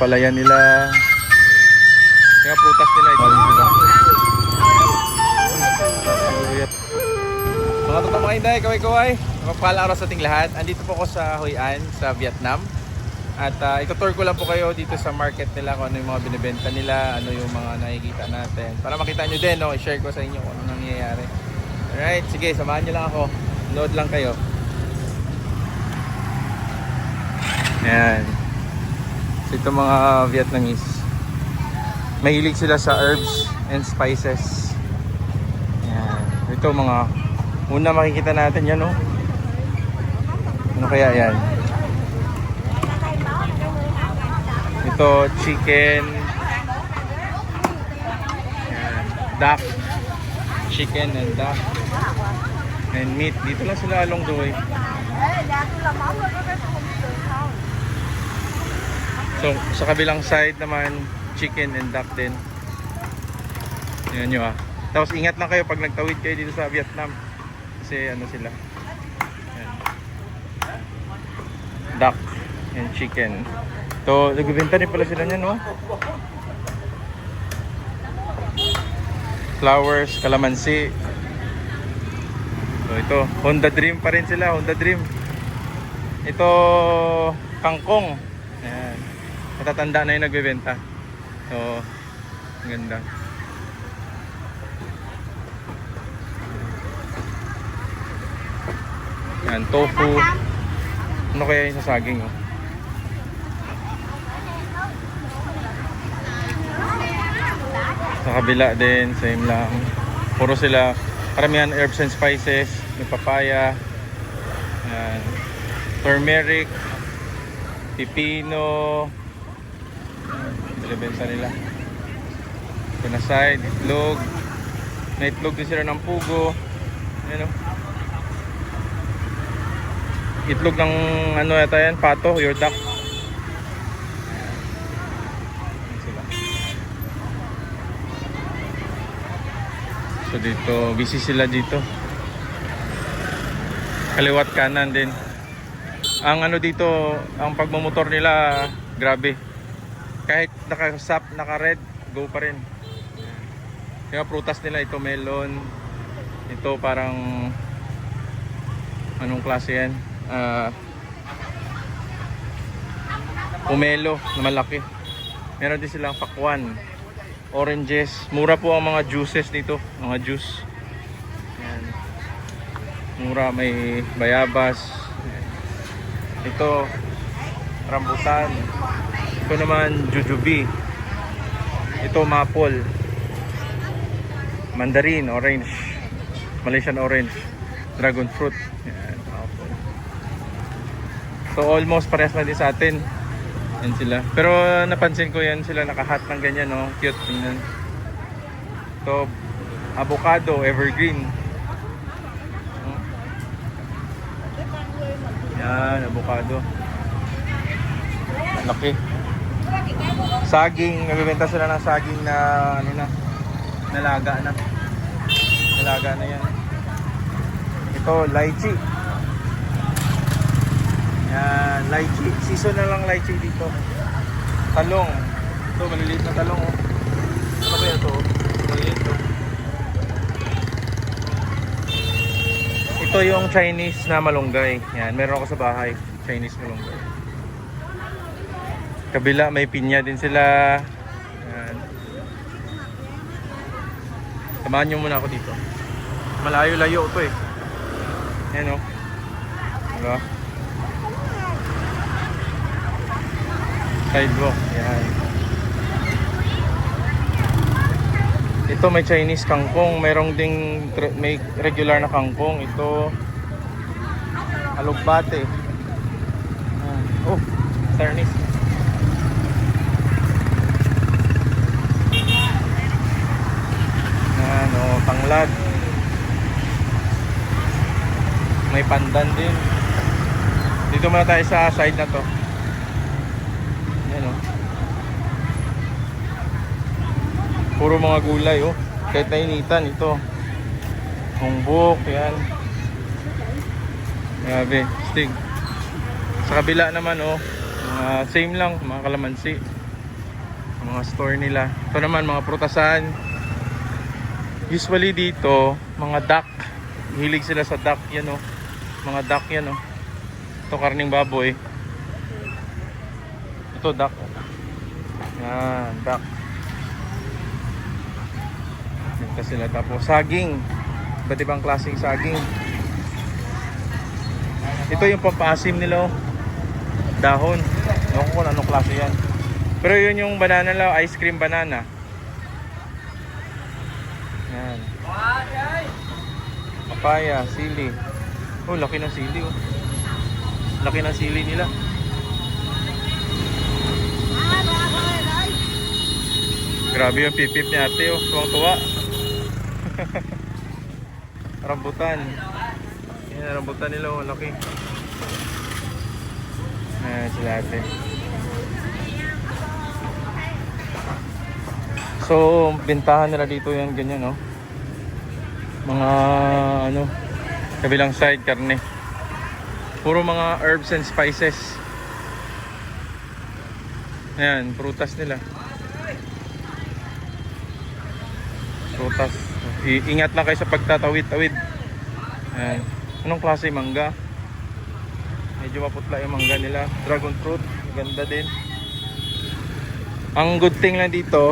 ampalaya nila. Kaya prutas nila ito. Mga mga inday, kaway-kaway. Magpala araw sa ating lahat. Andito po ako sa Hoi An, sa Vietnam. At uh, ito-tour ko lang po kayo dito sa market nila kung ano yung mga binibenta nila, ano yung mga nakikita natin. Para makita nyo din, no? i-share ko sa inyo kung ano nangyayari. Alright, sige, samahan nyo lang ako. Load lang kayo. Ayan. So, ito mga Vietnamese. Mahilig sila sa herbs and spices. Ayan. Ito mga una makikita natin yan, no? Ano kaya yan? Ito, chicken. Ayan. Duck. Chicken and duck. And meat. Dito lang sila along the way. So, sa kabilang side naman, chicken and duck din. Yan nyo ah. Tapos ingat lang kayo pag nagtawid kayo dito sa Vietnam. Kasi ano sila. Yan. Duck and chicken. To, nagbibenta rin pala sila niyan, no? Flowers, kalamansi. So ito, Honda Dream pa rin sila, Honda Dream. Ito, kangkong. Ayan. Matatanda na yung nagbebenta. So, ang ganda. Yan, tofu. Ano kaya yung sa saging, oh? Sa kabila din, same lang. Puro sila, karamihan herbs and spices, may papaya, yan, turmeric, pipino, binibenta nila. Side, itlog, may itlog din sila ng pugo, yan o. Itlog ng ano yata yan, pato, your duck. So dito, busy sila dito. Kaliwat kanan din. Ang ano dito, ang pagmumotor nila, grabe. Naka-sap, naka-red, go pa rin. Kaya prutas nila, ito melon. Ito parang, anong klase yan? Ah, pomelo na malaki. Meron din silang pakwan oranges. Mura po ang mga juices dito, mga juice. Yan. Mura may bayabas. Ito rambutan. Ito naman jujube. Ito maple. Mandarin, orange. Malaysian orange. Dragon fruit. Yan, apple. So almost parehas na din sa atin. Yan sila. Pero napansin ko yan sila nakahat ng ganyan, no? Cute tingnan. Ito, avocado, evergreen. Yan, avocado. Laki. Saging, nagbibenta sila ng saging na ano na, nalaga na. Nalaga na yan. Ito, lychee. Yan, lychee. Season na lang lychee dito. Talong. Ito, maliliit na talong. Oh. Ano ba ito? Maliliit to. Ito yung Chinese na malunggay. Yan, meron ako sa bahay. Chinese malunggay. Kabila, may pinya din sila. Yan. Samahan nyo muna ako dito. Malayo-layo ito eh. Yan o. Diba? Sidewalk. Yan. Ito may Chinese kangkong. Merong ding may regular na kangkong. Ito alugbate. Yan. Oh, Chinese. Yan, tanglad. May pandan din. Dito muna tayo sa side na to. Yan oh. Puro mga gulay oh. Kahit nainitan ito. Humbok, yan. Grabe, stig. Sa kabila naman oh, mga same lang, mga kalamansi. Mga store nila. Ito naman, mga prutasan. Usually dito, mga duck. Hilig sila sa duck, yan o. Mga duck yan o. Ito karning baboy. Ito duck. Yan, duck. Ito sila. Tapos saging. Iba't ibang klaseng saging. Ito yung pampasim nila oh. Dahon. Ewan ko kung anong klase yan. Pero yun yung banana lang, ice cream banana. Yan. Papaya, sili. Oh, laki ng sili oh. Laki ng sili nila. Grabe yung pipip ni ate oh. Tuwang-tuwa. rambutan. Yan, rambutan nila oh. Laki. Ayan sila ate. So, bintahan nila dito yan ganyan, no? Mga, ano, kabilang side, karne. Puro mga herbs and spices. Ayan, prutas nila. Prutas. I- ingat lang kayo sa pagtatawid-tawid. Ayan. Anong klase mangga? Medyo maputla yung mangga nila. Dragon fruit, ganda din. Ang good thing lang dito,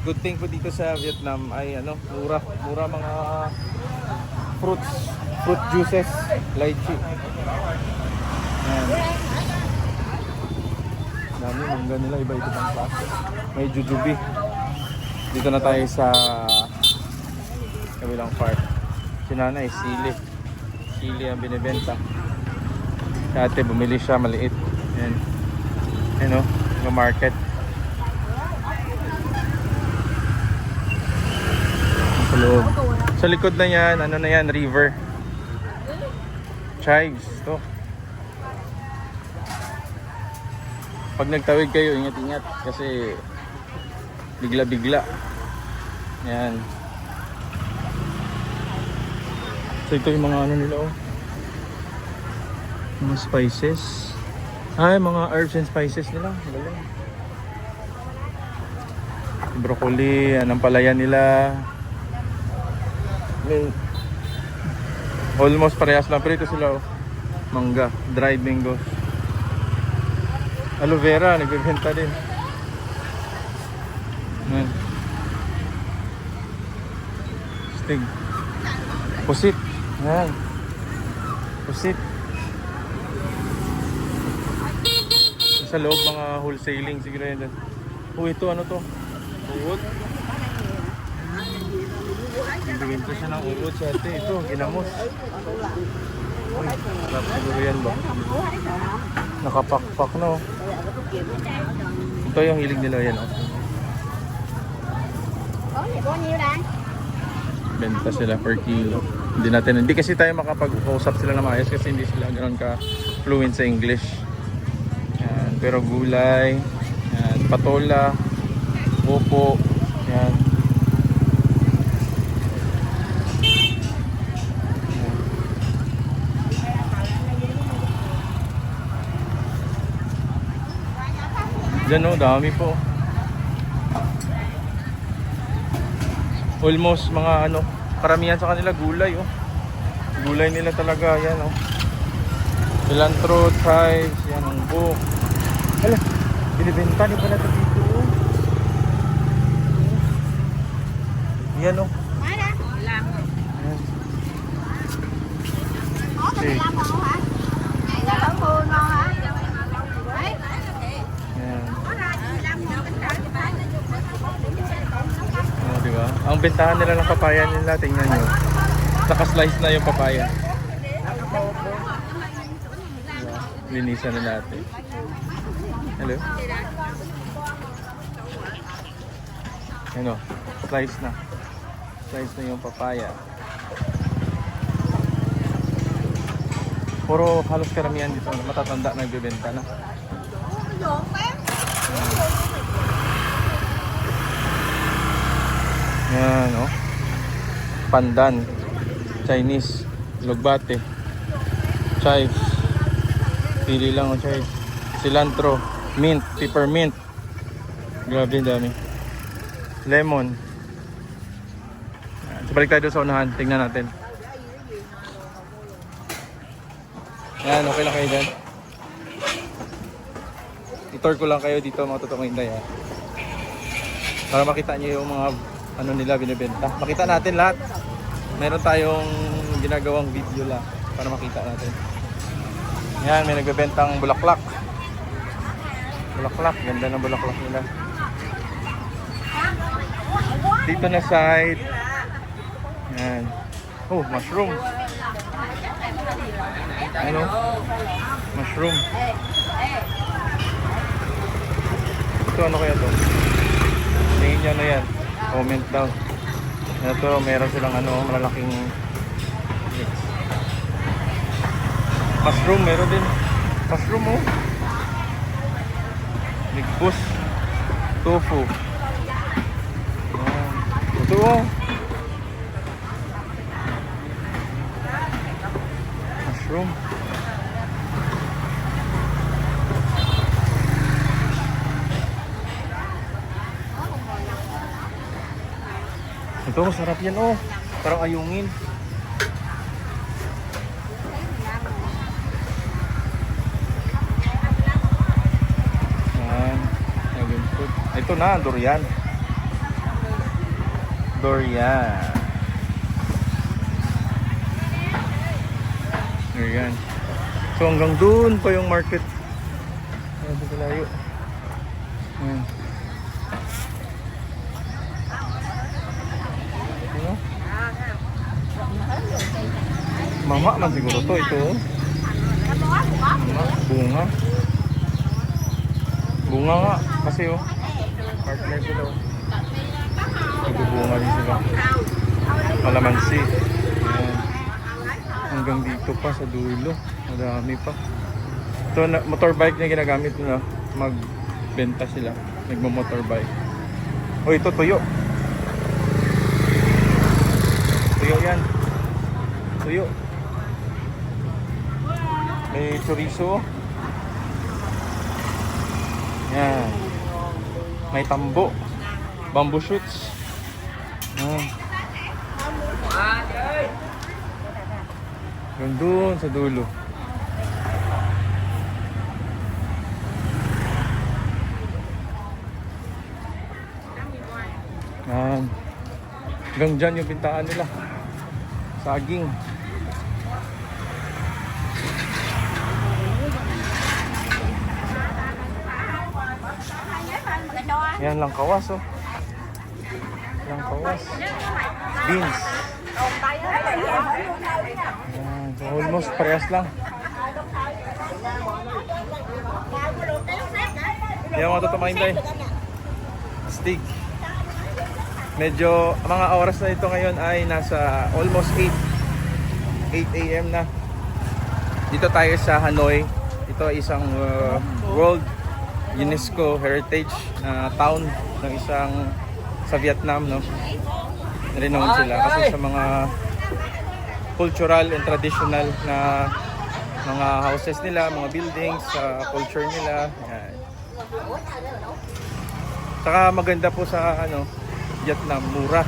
good thing po dito sa Vietnam ay ano, mura, mura mga fruits, fruit juices, lychee. Ayan. Dami mangga nila, iba-iba pang klase. May jujubi. Dito na tayo sa kabilang part. Si nanay, sili. Sili ang binibenta. Dati bumili siya maliit. Ayan. Ayan o, yung market. Loob. Sa likod na yan, ano na yan, river. Chives, to. Pag nagtawid kayo, ingat-ingat kasi bigla-bigla. Yan. So ito yung mga ano nila oh. Mga spices. Ay, mga herbs and spices nila. Galing. Broccoli, anong palayan nila. May almost parehas lang pero ito sila oh. Mangga, dried mangoes. Aloe vera, nagbebenta din. Yan. Stig. Pusit. Yan. Pusit. Sa loob mga wholesaling siguro yan. Oh, ito ano to? Uod. Bigyan ko siya ng uod sa ate. Ito, ginamos. Uy, sarap siguro yan ba? Nakapakpak no. Ito yung hilig nila yan. Oh. Benta sila per kilo. Hindi natin, hindi kasi tayo makapag-usap sila na maayos kasi hindi sila ganoon ka fluent sa English. Yan, pero gulay, yan, patola, upo, yan. Diyan oh, dami po. almost mga ano, karamihan sa kanila gulay oh. Gulay nila talaga yan oh. Cilantro, chives, yan ang buhok. Hala, binibenta ni pala ito dito oh. Yan oh. Má đó. Làm. Yan. Có Ang bentahan nila ng papaya nila, tingnan nyo. Naka-slice na yung papaya. Linisan na natin. Hello? Ano? Slice na. Slice na yung papaya. Puro halos karamihan dito. Matatanda na nagbibenta na. Dồn bán. Yan, oh. Pandan. Chinese. Lugbate. Chives. Pili lang, oh, chives. Cilantro. Mint. Peppermint. Grabe, dami. Lemon. So, balik tayo sa unahan. Tingnan natin. Yan, okay lang kayo dyan. I-tour ko lang kayo dito mga totoong hinday ha. Para makita niyo yung mga ano nila binibenta. Makita natin lahat. Meron tayong ginagawang video lang para makita natin. Yan, may nagbebentang bulaklak. Bulaklak, ganda ng bulaklak nila. Dito na side. Yan. Oh, mushroom. Ano? Mushroom. Ito ano kaya to? Tingin nyo na yan. Comment down. Ito, meron silang ano, malalaking Mushroom, meron din. Mushroom oh. Big Boss. Tofu. Yan. Ito oh. Mushroom. Ito, sarap yan oh. Parang ayungin. Yan. Dragon fruit. Ito na, durian. Durian. Durian. So hanggang doon pa yung market. Ayan, dito layo. Ayan. Ano? Mama man siguro to ito. Mama, bunga. Bunga nga. Kasi oh. Partner sila oh. Nagbubunga din sila. Kalamansi. Ayan. Hanggang dito pa sa dulo. Madami pa. Ito na, motorbike na ginagamit nila. Magbenta sila. Nagmo-motorbike. Oh, ito tuyo. Tuyo yan. Tuyo. Chorizo. Yan. May tambo. Bamboo shoots. Yan. Yung doon sa dulo. Yan. Hanggang dyan yung pintaan nila. Saging. Yan lang kawas oh. Lang kawas. Beans. Yan. Almost parehas lang. Yan mga totoong day. Stick. Medyo mga oras na ito ngayon ay nasa almost 8 8 a.m. na. Dito tayo sa Hanoi. Ito isang uh, World UNESCO Heritage na town ng isang sa Vietnam, no? Renowned sila kasi sa mga cultural and traditional na mga houses nila, mga buildings, sa culture nila. Yan. Saka maganda po sa ano, Vietnam, mura.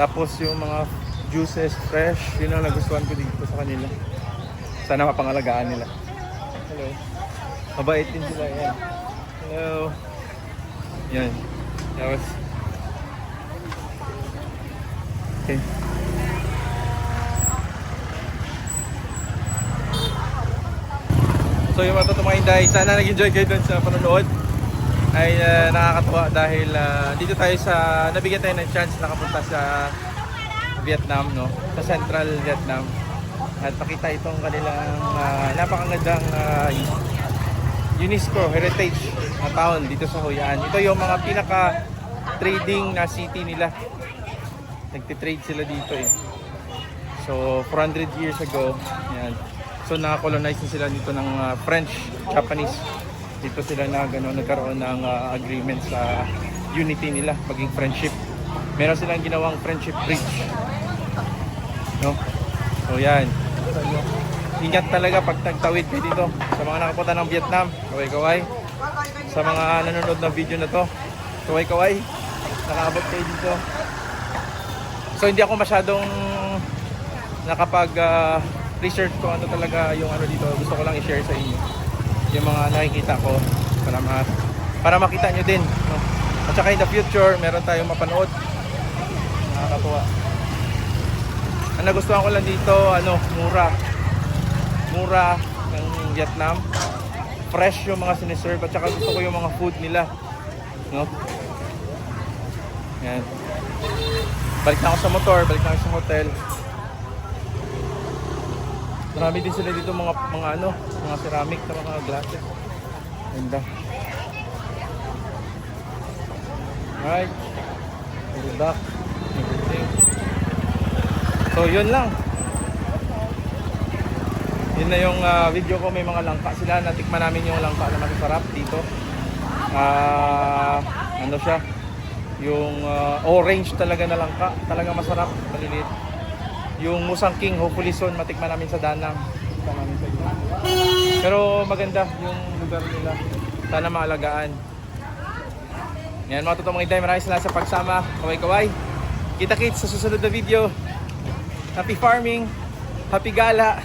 Tapos yung mga juices fresh, yun ang nagustuhan ko dito sa kanila. Sana mapangalagaan nila. Hello. Mabait din sila yan. Hello. Yan. Tapos. Okay. So yung mga totoong dahil sana nag-enjoy kayo dun sa panonood ay uh, nakakatuwa dahil uh, dito tayo sa nabigyan tayo ng chance nakapunta sa Vietnam no sa Central Vietnam at makita itong kanilang uh, napakagandang uh, UNESCO Heritage na town dito sa Hoi An. Ito yung mga pinaka trading na city nila. Nagtitrade sila dito eh. So 400 years ago, yan. So nakakolonize na sila dito ng uh, French, Japanese. Dito sila na gano, nagkaroon ng uh, agreement sa unity nila, maging friendship. Meron silang ginawang friendship bridge. No? So yan. Ingat talaga pag nagtawid kayo dito sa mga nakapunta ng Vietnam. Kaway kaway. sa mga nanonood ng video na to. Kaway-kaway. Nakaabot kayo dito. So hindi ako masyadong nakapag ah, research ko ano talaga yung ano dito. Gusto ko lang i-share sa inyo. Yung mga nakikita ko para ma para makita nyo din. No? At saka in the future, meron tayong mapanood. Nakakatuwa. Ang nagustuhan ko lang dito, ano, mura. Mura ng Vietnam. Fresh yung mga siniserve at saka gusto ko yung mga food nila. No? Yan. Balik na ako sa motor, balik na ako sa hotel. Marami din sila dito mga mga ano, mga ceramic na mga glasses. Ganda. Right. We're back. So yun lang. Yun na yung ah, video ko. May mga langka sila. Natikman namin yung langka na masasarap dito. Ah, ano siya? Yung ah, orange talaga na langka. Talaga masarap. Maliliit. Yung Musang King, hopefully soon matikman namin sa Danang. Namin sa. Pero maganda yung lugar nila. Sana maalagaan. Yan mga totoong mga maraming salamat sa pagsama. Kaway-kaway. Kita-kits sa susunod na video. Happy farming, happy gala,